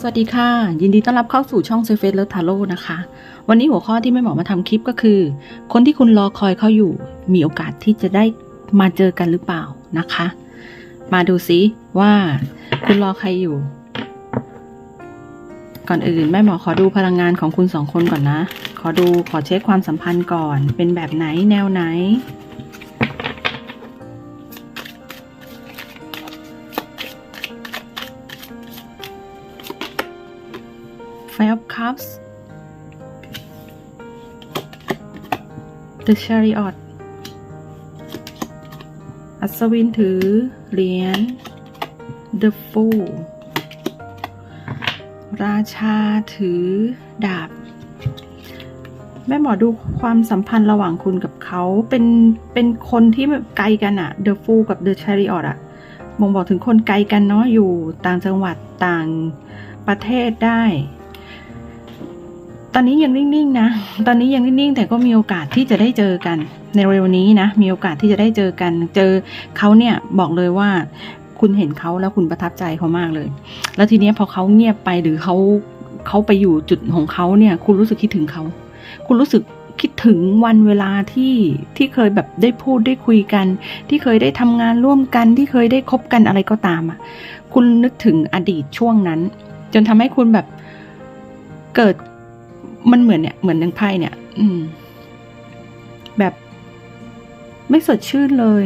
สวัสดีค่ะ ยินดีต้อนรับเข้าสู่ช่องเซฟเฟสเลิฟทาโร่นะคะ วันนี้หัวข้อที่แม่หมอมาทำคลิปก็คือ คนที่คุณรอคอยเขาอยู่ มีโอกาสที่จะได้มาเจอกันหรือเปล่านะคะ มาดูซิว่าคุณรอใครอยู่ ก่อนอื่นแม่หมอขอดูพลังงานของคุณสองคนก่อนนะ ขอดูขอเช็คความสัมพันธ์ก่อน เป็นแบบไหนแนวไหน Five Cups The Chariot อัศวินถือเหรียญ The Fool ราชาถือดาบ แม่หมอดูความสัมพันธ์ระหว่างคุณกับเขาเป็นเป็นคนที่ไกลกันอะ The Fool กับ The Chariot อะบ่งบอกถึงคนไกลกันเนาะอยู่ต่างจังหวัดต่างประเทศได้ ตอนนี้ยังนิ่งๆนะ ตอนนี้ยังนิ่งๆ แต่ก็มีโอกาสที่จะได้เจอกัน ในเร็วนี้นะ มีโอกาสที่จะได้เจอกัน เจอเขาเนี่ยบอกเลยว่าคุณเห็นเขาแล้วคุณประทับใจเขามากเลย แล้วทีเนี้ยพอเขาเงียบไปหรือเขาเขาไปอยู่จุดของเขาเนี่ย คุณรู้สึกคิดถึงเขา คุณรู้สึกคิดถึงวันเวลาที่ที่เคยแบบได้พูดได้คุยกัน ที่เคยได้ทำงานร่วมกันที่เคยได้คบกันอะไรก็ตามอะ คุณนึกถึงอดีตช่วงนั้น จนทำให้คุณแบบเกิด มันเหมือนเนี่ยเหมือนนังไพ่เนี่ย อืม แบบไม่สดชื่นเลย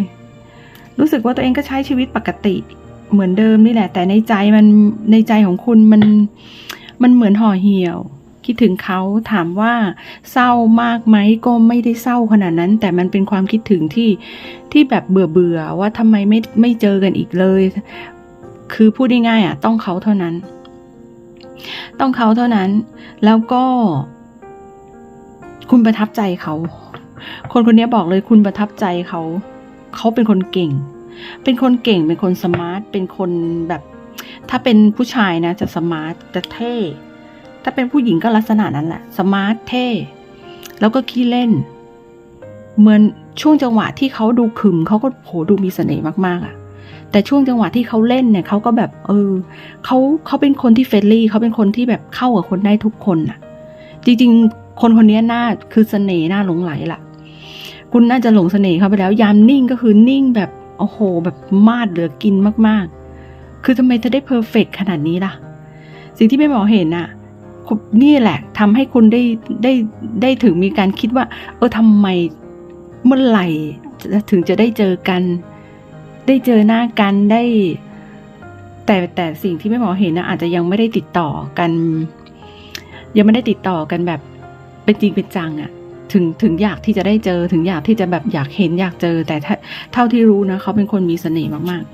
รู้สึกว่าตัวเองก็ใช้ชีวิตปกติเหมือนเดิมนี่แหละ แต่ในใจมันในใจของคุณมันมันเหมือนห่อเหี่ยว คิดถึงเขาถามว่าเศร้ามากไหมก็ไม่ได้เศร้าขนาดนั้น แต่มันเป็นความคิดถึงที่ที่แบบเบื่อเบื่อว่าทำไมไม่ไม่เจอกันอีกเลย คือพูดง่ายๆอะ ต้องเขาเท่านั้น ต้องเขาเท่านั้น แล้วก็ คุณประทับใจเขา คนคนนี้บอกเลยคุณประทับใจเขา เขาเป็นคนเก่ง เป็นคนเก่ง เป็นคนสมาร์ท เป็นคนแบบ ถ้าเป็นผู้ชายนะจะสมาร์ท จะเท่ ถ้าเป็นผู้หญิงก็ลักษณะนั้นแหละ สมาร์ท เท่ แล้วก็ขี้เล่น เหมือนช่วงจังหวะที่เขาดูขึมเขาก็โหดูมีเสน่ห์มากๆอะ แต่ช่วงจังหวะที่เขาเล่นเนี่ยเขาก็แบบเออเขาเขาเป็นคนที่เฟรนลี่เขาเป็นคนที่แบบเข้ากับคนได้ทุกคนน่ะ จริงๆ คนคนนี้น่าคือเสน่ห์น่าหลงไหลล่ะ คุณน่าจะหลงเสน่ห์เขาไปแล้วยามนิ่งก็คือนิ่งแบบโอ้โหแบบมาดเหลือกินมากๆ คือทำไมเธอได้เพอร์เฟกขนาดนี้ล่ะ สิ่งที่แม่หมอเห็นน่ะนี่แหละทำให้คุณได้ได้ได้ถึงมีการคิดว่า เออทำไมเมื่อไหร่ถึงจะได้เจอกัน ได้เจอหน้ากันได้ แต่แต่สิ่งที่แม่หมอเห็นนะอาจจะยังไม่ได้ติดต่อกัน ยังไม่ได้ติดต่อกันแบบ เป็นจริงเป็นจังอะถึงถึงอยากที่จะได้เจอถึงอยากที่จะแบบอยากเห็นอยากเจอ แต่เท่าที่รู้นะเขาเป็นคนมีเสน่ห์มาก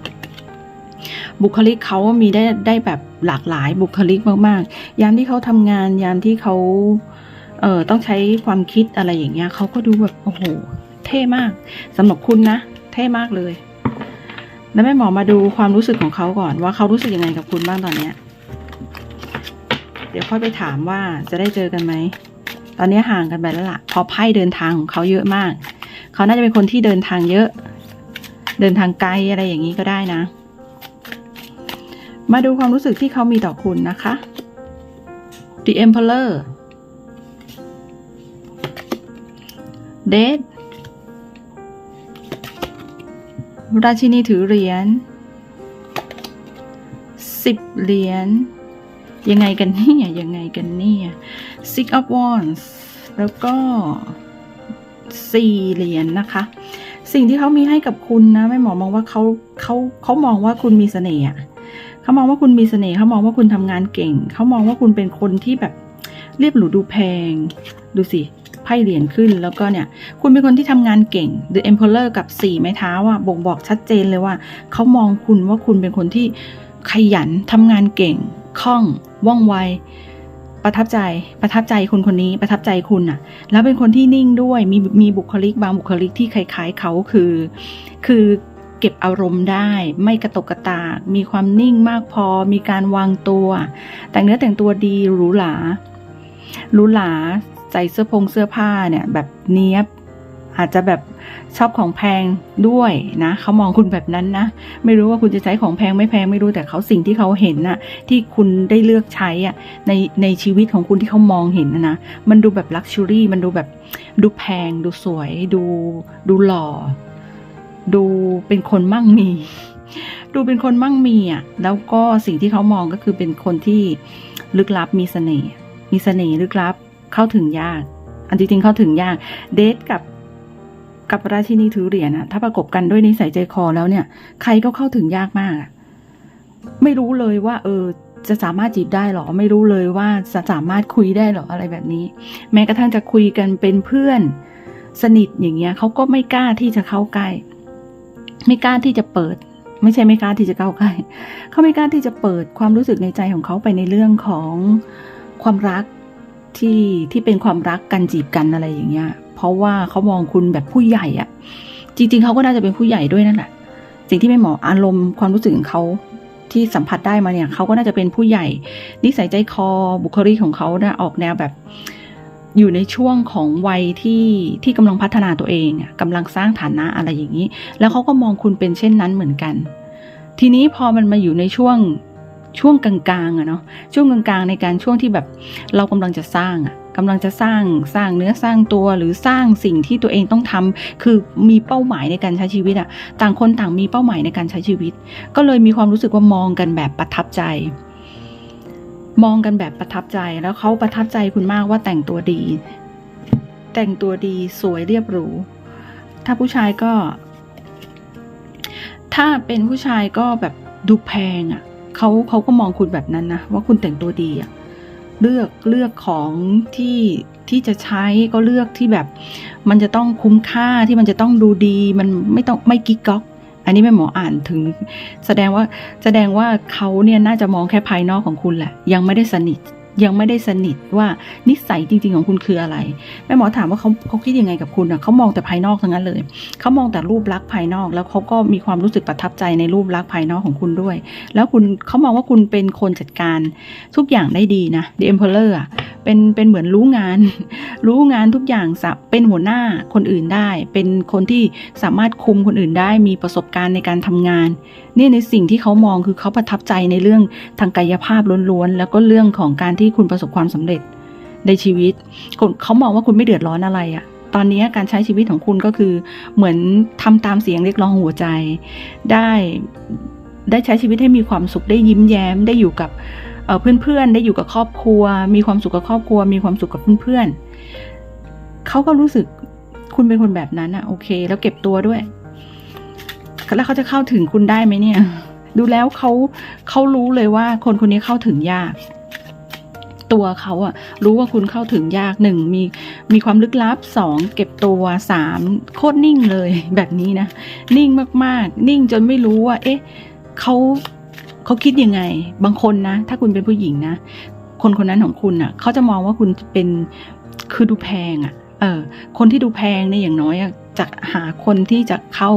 ๆ บุคลิกเขามีได้ได้แบบหลากหลายบุคลิกมากๆ ยามที่เขาทำงาน ยามที่เขาเอ่อต้องใช้ความคิดอะไรอย่างเงี้ยเขาก็ดูแบบโอ้โห เท่มากสำหรับคุณนะ เท่มากเลย แล้วแม่หมอมาดูความรู้สึกของเขาก่อนว่าเขารู้สึกยังไงกับคุณบ้างตอนเนี้ย เดี๋ยวค่อยไปถามว่าจะได้เจอกันไหม ตอนนี้ห่างกันไปแล้วล่ะพราะไพ่เดินทางของเขาเยอะมาก เขาน่าจะเป็นคนที่เดินทางเยอะ เดินทางไกลอะไรอย่างนี้ก็ได้นะ มาดูความรู้สึกที่เขามีต่อคุณนะคะ The Emperor Dead ราชินีถือเหรียญสิบเหรียญยังไงกันเนี่ยยังไงกันเนี่ย Six of Wands แล้วก็สี่เหรียญนะคะ สิ่งที่เขามีให้กับคุณนะแม่หมอมองว่าเขาเขาเขามองว่าคุณมีเสน่ห์เขามองว่าคุณมีเสน่ห์เขามองว่าคุณทำงานเก่ง เขามองว่าคุณเป็นคนที่แบบเรียบหรูดูแพง ดูสิ ไพ่เหรียญขึ้นแล้วก็เนี่ย คุณเป็นคนที่ทำงานเก่ง The Emperor กับสี่ไม้เท้าอะบ่งบอกชัดเจนเลยว่า เขามองคุณว่าคุณเป็นคนที่ขยันทำงานเก่งคล่องว่องไวประทับใจประทับใจคนคนนี้ประทับใจคุณน่ะแล้วเป็นคนที่นิ่งด้วยมีมีบุคลิกบางบุคลิกที่คล้ายๆเขาคือ คือเก็บอารมณ์ได้ ไม่กระตกกระตาก มีความนิ่งมากพอ มีการวางตัว แต่งเนื้อแต่งตัวดีหรูหราหรูหรา ใส่เสื้อพงเสื้อผ้าเนี่ยแบบเนี้ยบ อาจจะแบบชอบของแพงด้วยนะเขามองคุณแบบนั้นนะ ไม่รู้ว่าคุณจะใช้ของแพงไม่แพงไม่รู้แต่เขาสิ่งที่เขาเห็นน่ะที่คุณได้เลือกใช้อะในในชีวิตของคุณที่เขามองเห็นนะนะมันดูแบบลักชัวรี่มันดูแบบดูแพง ดูสวย ดูดูหล่อ ดูเป็นคนมั่งมี ดูเป็นคนมั่งมีอะแล้วก็สิ่งที่เขามองก็คือเป็นคนที่ลึกลับมีเสน่ห์มีเสน่ห์ลึกลับ เข้าถึงยาก อันจริงๆเข้าถึงยาก เดทกับกับราชินีถือเหรียญอะถ้าประกบกันด้วยนิสัยใจคอแล้วเนี่ย ใครก็เข้าถึงยากมาก ไม่รู้เลยว่า เออ จะสามารถจีบได้หรอ ไม่รู้เลยว่าจะสามารถคุยได้หรออะไรแบบนี้ แม้กระทั่งจะคุยกันเป็นเพื่อน สนิทอย่างเงี้ยเขาก็ไม่กล้าที่จะเข้าใกล้ ไม่กล้าที่จะเปิด ไม่ใช่ไม่กล้าที่จะเข้าใกล้เขาไม่กล้าที่จะเปิดความรู้สึกในใจของเขาไปในเรื่องของความรัก ที่ที่เป็นความรักกันจีบกันอะไรอย่างเงี้ย เพราะว่าเขามองคุณแบบผู้ใหญ่อะจริง ๆเขาก็น่าจะเป็นผู้ใหญ่ด้วยนั่นแหละสิ่งที่ไม่เหมออารมณ์ความรู้สึกของเขาที่สัมผัสได้มาเนี่ยเขาก็น่าจะเป็นผู้ใหญ่ นิสัยใจคอบุคลิกของเขาเนี่ยออกแนวแบบอยู่ในช่วงของวัยที่ที่กำลังพัฒนาตัวเองอะกำลังสร้างฐานะอะไรอย่างนี้ แล้วเขาก็มองคุณเป็นเช่นนั้นเหมือนกัน ทีนี้พอมันมาอยู่ในช่วง ช่วงกลางๆอะเนาะช่วงกลางๆ ในการช่วงที่แบบเรากำลังจะสร้างอะกำลังจะสร้างสร้างเนื้อสร้างตัวหรือสร้างสิ่งที่ตัวเองต้องทำคือมีเป้าหมายในการใช้ชีวิตอะต่างคนต่างมีเป้าหมายในการใช้ชีวิต ก็เลยมีความรู้สึกว่ามองกันแบบประทับใจ มองกันแบบประทับใจแล้วเขาประทับใจคุณมากว่าแต่งตัวดี แต่งตัวดีสวยเรียบหรูถ้าผู้ชายก็ ถ้าเป็นผู้ชายก็แบบดูแพงอะ เขาเขาก็มองคุณแบบนั้นนะว่าคุณแต่งตัวดีอะ่ะเลือกเลือกของที่ที่จะใช้ก็เลือกที่แบบ มันจะต้องคุ้มค่าที่มันจะต้องดูดี มันไม่ต้องไม่กิ๊กก๊อก อันนี้แม่หมออ่านถึง แสดงว่าแสดงว่าเขาเนี่ยน่าจะมองแค่ภายนอกของคุณแหละ ยังไม่ได้สนิท ยังไม่ได้สนิทว่านิสัยจริง ๆ ของคุณคืออะไร แม่หมอถามว่าเขาเขาคิดยังไงกับคุณอะเขามองแต่ภายนอกทั้งนั้นเลย เขามองแต่รูปลักษณ์ภายนอก แล้วเขาก็มีความรู้สึกประทับใจในรูปลักษณ์ภายนอกของคุณด้วย แล้วคุณเขามองว่าคุณเป็นคนจัดการทุกอย่างได้ดีนะ The Emperor อะเป็นเป็นเหมือนรู้งาน รู้งานทุกอย่างเป็นหัวหน้าคนอื่นได้ เป็นคนที่สามารถคุมคนอื่นได้มีประสบการณ์ในการทำงานนี่ในสิ่งที่เขามองคือเขาประทับใจในเรื่องทางกายภาพล้วนๆแล้วก็เรื่องของการที่ที่คุณประสบความสำเร็จในชีวิตคนเขามองว่าคุณไม่เดือดร้อนอะไรอะตอนนี้การใช้ชีวิตของคุณก็คือเหมือนทำตามเสียงเรียกร้องหัวใจ ได้ได้ใช้ชีวิตให้มีความสุขได้ยิ้มแย้ม ได้อยู่กับเพื่อนๆ ได้อยู่กับครอบครัว มีความสุขกับครอบครัว มีความสุขกับเพื่อนๆเขาก็รู้สึกคุณเป็นคนแบบนั้นอะโอเค แล้วเก็บตัวด้วย แล้วเขาจะเข้าถึงคุณได้ไหมเนี่ย ดูแล้วเขาเขารู้เลยว่าคนคนนี้เข้าถึงยาก ตัวเขาอะรู้ว่าคุณเข้าถึงยากหนึ่งมีมีความลึกลับสองเก็บตัวสามโคตรนิ่งเลยแบบนี้นะ นิ่งมากๆ นิ่งจนไม่รู้ว่า เอ๊ะเขาเขาคิดยังไง บางคนนะ ถ้าคุณเป็นผู้หญิงนะ คนคนนั้นของคุณอะเขาจะมองว่าคุณเป็นคือดูแพงอะเออคนที่ดูแพงเนี่ยอย่างน้อยอะ จะหาคนที่จะเข้า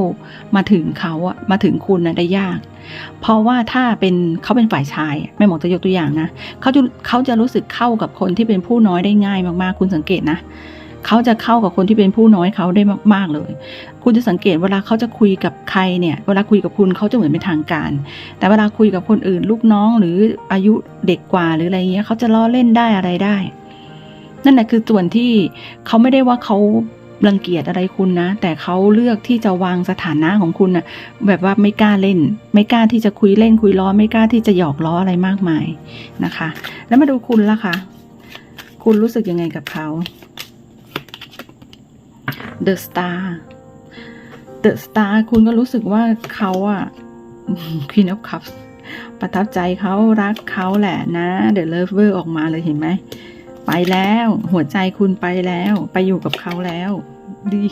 มาถึงเขาอะมาถึงคุณนะได้ยาก เพราะว่าถ้าเป็นเขาเป็นฝ่ายชายแม่หมอจะยกตัวอย่างนะเขาจะเขาจะรู้สึกเข้ากับคนที่เป็นผู้น้อยได้ง่ายมากๆ คุณสังเกตนะเขาจะเข้ากับคนที่เป็นผู้น้อยเขาได้มาก ๆ เลย คุณจะสังเกตเวลาเขาจะคุยกับใครเนี่ย เวลาคุยกับคุณเขาจะเหมือนเป็นทางการ แต่เวลาคุยกับคนอื่น ลูกน้องหรืออายุเด็กกว่าหรืออะไรเงี้ยเขาจะล้อเล่นได้อะไรได้ นั่นแหละคือส่วนที่เขาไม่ได้ว่าเขา รังเกียจอะไรคุณนะ แต่เขาเลือกที่จะวางสถานะของคุณนะแบบว่าไม่กล้าเล่น ไม่กล้าที่จะคุยเล่นคุยล้อ ไม่กล้าที่จะหยอกล้ออะไรมากมายนะคะ แล้วมาดูคุณละคะคุณรู้สึกยังไงกับเขา The Star The Star คุณก็รู้สึกว่าเขาอะ Queen of Cups ประทับใจเขารักเขาแหละนะ The Lover ออกมาเลยเห็นไหม ไปแล้ว หัวใจคุณไปแล้ว ไปอยู่กับเขาแล้ว ดี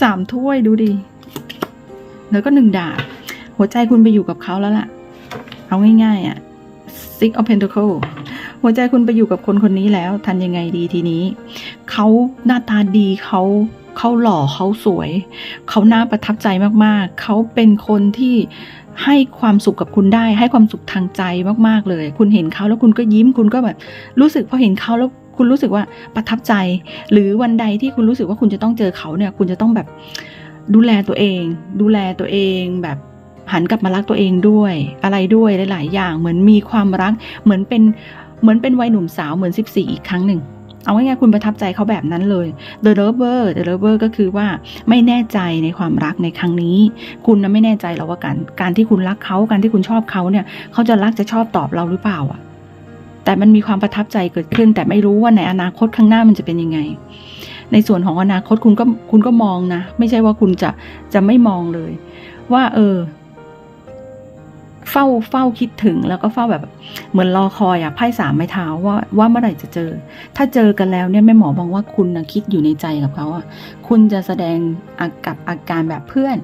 สามถ้วยดูดิแล้วก็หนึ่งดาบหัวใจคุณไปอยู่กับเขาแล้วล่ะ เอาง่ายๆอะ่ะ Six of Pentacle หัวใจคุณไปอยู่กับคนคนนี้แล้วทันยังไงดีทีนี้ เขาหน้าตาดีเขา เขาหล่อเขาสวย เขาน่าประทับใจมากๆ เขาเป็นคนที่ให้ความสุขกับคุณได้ ให้ความสุขทางใจมากๆเลย คุณเห็นเขาแล้วคุณก็ยิ้มคุณก็แบบรู้สึกพอเห็นเขาแล้วคุณรู้สึกว่าประทับใจ หรือวันใดที่คุณรู้สึกว่าคุณจะต้องเจอเขาเนี่ย คุณจะต้องแบบดูแลตัวเอง ดูแลตัวเองแบบหันกลับมารักตัวเองด้วย อะไรด้วยหลาย ๆ อย่างเหมือนมีความรักเหมือนเป็นเหมือนเป็นวัยหนุ่มสาวเหมือน 14 อีกครั้งหนึ่ง เอาง่ายๆคุณประทับใจเขาแบบนั้นเลย The Lover The Lover ก็คือว่าไม่แน่ใจในความรักในครั้งนี้ คุณนะไม่แน่ใจหรอกว่าการการที่คุณรักเขาการที่คุณชอบเขาเนี่ยเขาจะรักจะชอบตอบเราหรือเปล่าอะแต่มันมีความประทับใจเกิดขึ้น แต่ไม่รู้ว่าในอนาคตข้างหน้ามันจะเป็นยังไง ในส่วนของอนาคตคุณก็คุณก็มองนะ ไม่ใช่ว่าคุณจะจะไม่มองเลย ว่าเออ เฝ้าเฝ้าคิดถึงแล้วก็เฝ้าแบบเหมือนรอคอยอะไพ่สามไม้เท้าว่าว่าเมื่อไหร่จะเจอ ถ้าเจอกันแล้วเนี่ยแม่หมอบอกว่าคุณนะคิดอยู่ในใจกับเขาอะคุณจะแสดงกับอาการแบบเพื่อน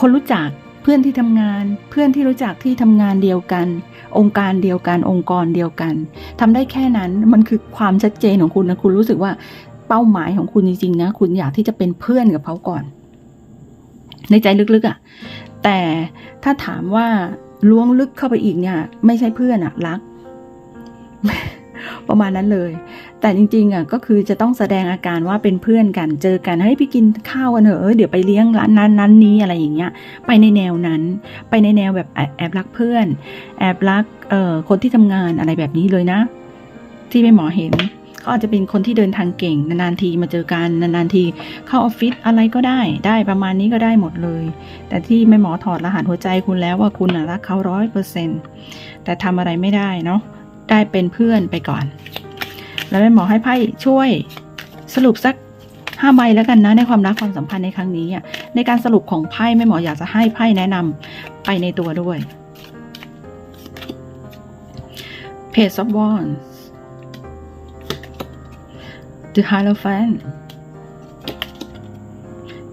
คนรู้จักเพื่อนที่ทำงาน เพื่อนที่รู้จักที่ทำงานเดียวกัน องค์การเดียวกัน องค์กรเดียวกันทำได้แค่นั้นมันคือความชัดเจนของคุณนะคุณรู้สึกว่าเป้าหมายของคุณจริงๆนะคุณอยากที่จะเป็นเพื่อนกับเขาก่อน ในใจลึกๆอะ่ะ แต่ถ้าถามว่าล้วงลึกเข้าไปอีกเนี่ย ไม่ใช่เพื่อนอะรัก ประมาณนั้นเลย แต่จริงๆอะก็คือจะต้องแสดงอาการว่าเป็นเพื่อนกัน เจอกันเฮ้ยพี่กินข้าวกันเถอะเอเดี๋ยวไปเลี้ยงร้านนั้นนั้นนี้อะไรอย่างเงี้ย ไปในแนวนั้น ไปในแนวแบบแอบรักเพื่อน แอบรักเอ่อคนที่ทำงานอะไรแบบนี้เลยนะ ที่ไม่หมอเห็น เขาอาจจะเป็นคนที่เดินทางเก่ง นานๆทีมาเจอกันนานๆทีเข้าออฟฟิศอะไรก็ได้ ได้ประมาณนี้ก็ได้หมดเลย แต่ที่แม่หมอถอดรหัสหัวใจคุณแล้วว่าคุณรักเขาร้อยเปอร์เซ็นแต่ทำอะไรไม่ได้เนาะได้เป็นเพื่อนไปก่อน แล้วแม่หมอให้ไพ่ช่วยสรุปสักห้าใบแล้วกันนะในความรักความสัมพันธ์ในครั้งนี้อะในการสรุปของไพ่แม่หมออยากจะให้ไพ่แนะนำไปในตัวด้วย Page of Wands The Hierophant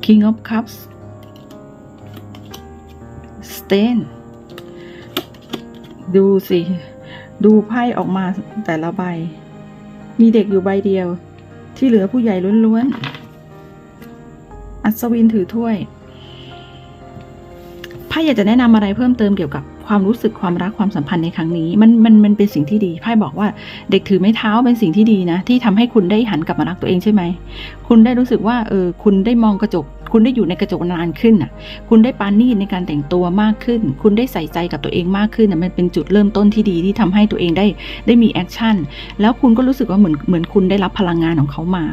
King of Cups Stain ดูสิ ดูไพ่ออกมาแต่ละใบ มีเด็กอยู่ใบเดียว ที่เหลือผู้ใหญ่ล้วนๆ อัศวินถือถ้วยไพ่อยากจะแนะนำอะไรเพิ่มเติมเกี่ยวกับ ความรู้สึกความรักความสัมพันธ์ในครั้งนี้ มันมันมันเป็นสิ่งที่ดีไพ่บอกว่าเด็กถือไม้เท้าเป็นสิ่งที่ดีนะ ที่ทำให้คุณได้หันกลับมารักตัวเองใช่ไหม คุณได้รู้สึกว่าเออคุณได้มองกระจก คุณได้อยู่ในกระจกนานขึ้นอะ คุณได้ปานีตในการแต่งตัวมากขึ้น คุณได้ใส่ใจกับตัวเองมากขึ้นอะมันเป็นจุดเริ่มต้นที่ดีที่ทำให้ตัวเองได้ได้มีแอคชั่น แล้วคุณก็รู้สึกว่าเหมือนเหมือนคุณได้รับพลังงานของเขามา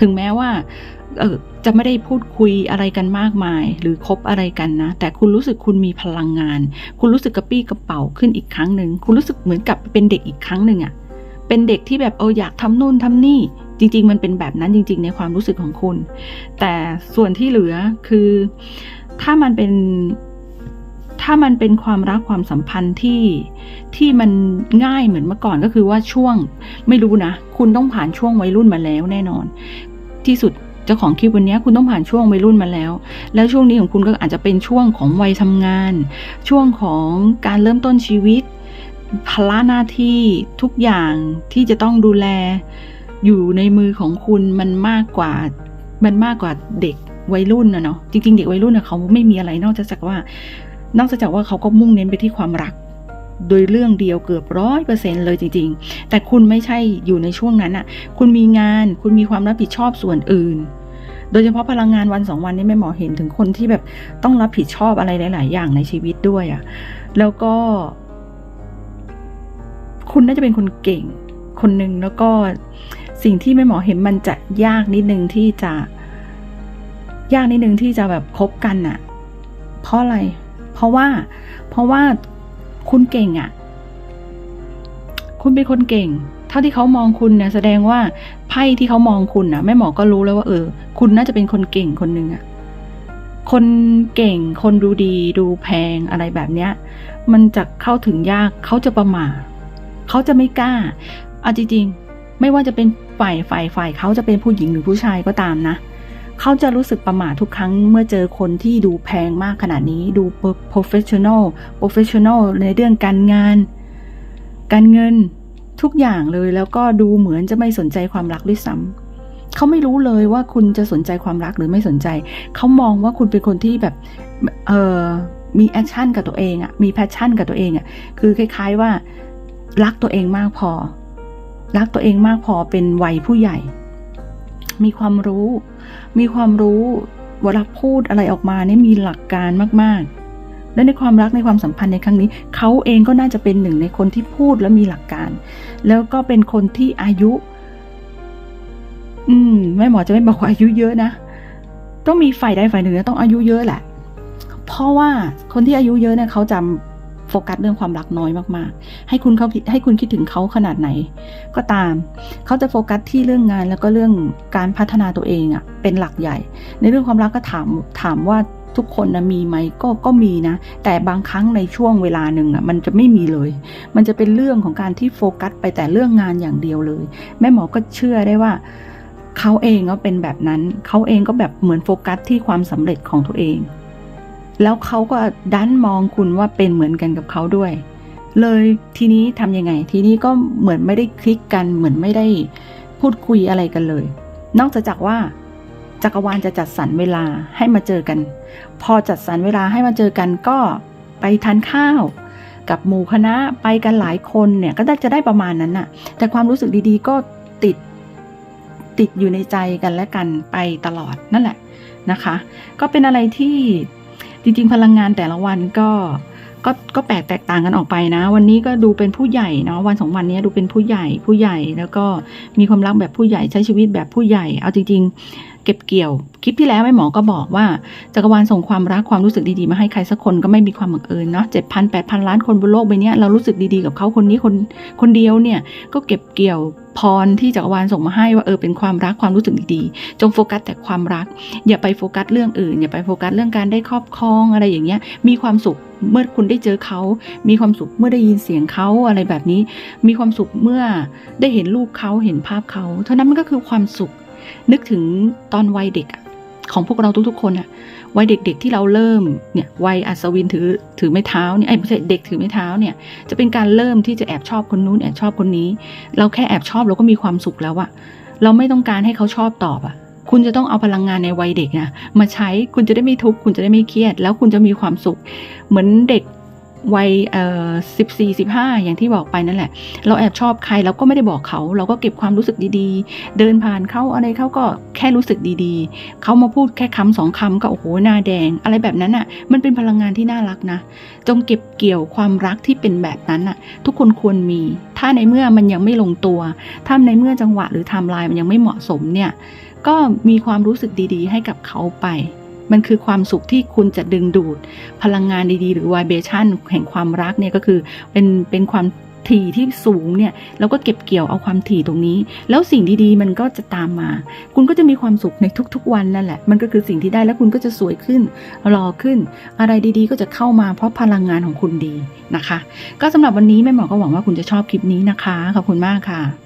ถึงแม้ว่าเออจะไม่ได้พูดคุยอะไรกันมากมาย หรือคบอะไรกันนะ แต่คุณรู้สึกคุณมีพลังงาน คุณรู้สึกกระปี้กระเป๋าขึ้นอีกครั้งหนึ่ง คุณรู้สึกเหมือนกับเป็นเด็กอีกครั้งหนึ่งอะเป็นเด็กที่แบบเอออยากทำนู่นทำนี่ จริง ๆ มันเป็นแบบนั้นจริง ๆ ในความรู้สึกของคุณ แต่ส่วนที่เหลือคือ ถ้ามันเป็นถ้ามันเป็นความรักความสัมพันธ์ที่ที่มันง่ายเหมือนเมื่อก่อนก็คือว่าช่วงไม่รู้นะ คุณต้องผ่านช่วงวัยรุ่นมาแล้วแน่นอน ที่สุดเจ้าของคลิปวันนี้คุณต้องผ่านช่วงวัยรุ่นมาแล้ว แล้วช่วงนี้ของคุณก็อาจจะเป็นช่วงของวัยทำงาน ช่วงของการเริ่มต้นชีวิตภาระหน้าที่ทุกอย่างที่จะต้องดูแล อยู่ในมือของคุณมันมากกว่า มันมากกว่าเด็กวัยรุ่นนะเนาะจริง ๆ เด็กวัยรุ่นนะเขาไม่มีอะไรนอกจากว่า นอกจากว่าเขาก็มุ่งเน้นไปที่ความรัก โดยเรื่องเดียวเกือบร้อยเปอร์เซ็นต์เลยจริง ๆ แต่คุณไม่ใช่อยู่ในช่วงนั้นอะคุณมีงานคุณมีความรับผิดชอบส่วนอื่น โดยเฉพาะพลังงานวันสองวันนี้แม่หมอเห็นถึงคนที่แบบต้องรับผิดชอบอะไรหลาย ๆ อย่างในชีวิตด้วยอะแล้วก็ คุณน่าจะเป็นคนเก่ง คนหนึ่งแล้วก็ สิ่งที่แม่หมอเห็นมันจะยากนิดนึงที่จะ ยากนิดนึงที่จะแบบคบกันอะเพราะอะไร เพราะว่า เพราะว่าคุณเก่งอะ่ะคุณเป็นคนเก่ง เท่าที่เขามองคุณเนี่ยแสดงว่าไพ่ที่เขามองคุณนะแม่หมอก็รู้แล้วว่าเออ คุณน่าจะเป็นคนเก่งคนหนึ่งอะ่ะคนเก่ง คนดูดี ดูแพงอะไรแบบเนี้ย มันจะเข้าถึงยากเขาจะประมาทเขาจะไม่กล้าเอาจริงๆ ไม่ว่าจะเป็น ฝ่ายฝ่ายฝ่ายเขาจะเป็นผู้หญิงหรือผู้ชายก็ตามนะเขาจะรู้สึกประหม่าทุกครั้งเมื่อเจอคนที่ดูแพงมากขนาดนี้ดู professional professional ในเรื่องการงาน การเงินทุกอย่างเลยแล้วก็ดูเหมือนจะไม่สนใจความรักด้วยซ้ำเขาไม่รู้เลยว่าคุณจะสนใจความรักหรือไม่สนใจ เขามองว่าคุณเป็นคนที่แบบเออมีแอคชั่นกับตัวเองอะมีแพชชั่นกับตัวเองอะคือคล้าย ๆว่ารักตัวเองมากพอ รักตัวเองมากพอเป็นวัยผู้ใหญ่ มีความรู้ มีความรู้เวลาพูดอะไรออกมาเนี่ยมีหลักการมาก ๆ และในความรักในความสัมพันธ์ในครั้งนี้ เขาเองก็น่าจะเป็นหนึ่งในคนที่พูดและมีหลักการ แล้วก็เป็นคนที่อายุ อืมแม่หมอจะไม่บอกว่าอายุเยอะนะต้องมีฝ่ายใดฝ่ายหนึ่งนะต้องอายุเยอะแหละ เพราะว่าคนที่อายุเยอะเนี่ยเขาจะโฟกัสเรื่องความรักน้อยมากๆ ให้คุณเขาให้คุณคิดถึงเขาขนาดไหน ก็ตาม เขาจะโฟกัสที่เรื่องงานแล้วก็เรื่องการพัฒนาตัวเองอะเป็นหลักใหญ่ ในเรื่องความรักก็ถามถามว่าทุกคนนะมีไหมก็ก็มีนะ แต่บางครั้งในช่วงเวลาหนึ่งอะมันจะไม่มีเลย มันจะเป็นเรื่องของการที่โฟกัสไปแต่เรื่องงานอย่างเดียวเลย แม่หมอก็เชื่อได้ว่าเขาเองก็เป็นแบบนั้น เขาเองก็แบบเหมือนโฟกัสที่ความสำเร็จของตัวเอง แล้วเขาก็ดันมองคุณว่าเป็นเหมือนกันกับเขาด้วย เลยทีนี้ทำยังไง ทีนี้ก็เหมือนไม่ได้คลิกกันเหมือนไม่ได้พูดคุยอะไรกันเลย นอกจากว่าจักรวาลจะจัดสรรเวลาให้มาเจอกัน พอจัดสรรเวลาให้มาเจอกันก็ไปทานข้าว กับหมู่คณะไปกันหลายคนเนี่ยก็ได้จะได้ประมาณนั้นน่ะ แต่ความรู้สึกดีๆก็ติดติดอยู่ในใจกันและกันไปตลอดนั่นแหละนะคะ ก็เป็นอะไรที่ จริง ๆ พลังงานแต่ละวันก็ก็ก็แปลกแตกต่างกันออกไปนะ วันนี้ก็ดูเป็นผู้ใหญ่เนาะวันสองวันนี้ดูเป็นผู้ใหญ่ผู้ใหญ่แล้วก็มีความรักแบบผู้ใหญ่ใช้ชีวิตแบบผู้ใหญ่ เอาจริง ๆ เก็บเกี่ยว คลิปที่แล้วแม่หมอก็บอกว่า จักรวาลส่งความรักความรู้สึกดีๆมาให้ใครสักคนก็ไม่มีความบังเอิญเนาะเจ็ดพันแปดพันล้านคนบนโลกใบนี้เรารู้สึกดีๆกับเขาคนนี้คนคนเดียวเนี่ยก็เก็บเกี่ยวพรที่จักรวาลส่งมาให้ว่าเออเป็นความรักความรู้สึกดีๆ จงโฟกัสแต่ความรัก อย่าไปโฟกัสเรื่องอื่น อย่าไปโฟกัสเรื่องการได้ครอบครองอะไรอย่างเงี้ย มีความสุขเมื่อคุณได้เจอเขา มีความสุขเมื่อได้ยินเสียงเขาอะไรแบบนี้ มีความสุขเมื่อได้เห็นรูปเขาเห็นภาพเขา เท่านั้นมันก็คือความสุข นึกถึงตอนวัยเด็กอะของพวกเราทุกๆคนอะวัยเด็ก ๆ ที่เราเริ่มเนี่ยวัยอัศวินถือถือไม้เท้าเนี่ยไอ้ไม่ใช่เด็กถือไม้เท้าเนี่ยจะเป็นการเริ่มที่จะแอบชอบคนนู้นแอบชอบคนนี้ เราแค่แอบชอบเราก็มีความสุขแล้วอะเราไม่ต้องการให้เขาชอบตอบอะคุณจะต้องเอาพลังงานในวัยเด็กนะมาใช้คุณจะได้ไม่ทุกข์คุณจะได้ไม่เครียด แล้วคุณจะมีความสุข เหมือนเด็ก วัยเอ่อสิบสี่สิบห้าอย่างที่บอกไปนั่นแหละ เราแอบชอบใครเราก็ไม่ได้บอกเขา เราก็เก็บความรู้สึกดีๆ เดินผ่านเขาอะไรเขาก็แค่รู้สึกดีๆ เขามาพูดแค่คำสองคำก็โอ้โหหน้าแดง อะไรแบบนั้นอะ มันเป็นพลังงานที่น่ารักนะ จงเก็บเกี่ยวความรักที่เป็นแบบนั้นอะ ทุกคนควรมี ถ้าในเมื่อมันยังไม่ลงตัว ถ้าในเมื่อจังหวะหรือไทม์ไลน์มันยังไม่เหมาะสมเนี่ย ก็มีความรู้สึกดีๆ ให้กับเขาไป มันคือความสุขที่คุณจะดึงดูด พลังงานดีๆ หรือ vibration แห่งความรักเนี่ยก็คือเป็นเป็นความถี่ที่สูงเนี่ยเราก็เก็บเกี่ยวเอาความถี่ตรงนี้ แล้วสิ่งดีๆมันก็จะตามมา คุณก็จะมีความสุขในทุกๆวันนั่นแหละ มันก็คือสิ่งที่ได้แล้วคุณก็จะสวยขึ้นรอขึ้น อะไรดีๆ ก็จะเข้ามาเพราะพลังงานของคุณดีนะคะ ก็สำหรับวันนี้แม่หมอก็หวังว่าคุณจะชอบคลิปนี้นะคะขอบคุณมากค่ะ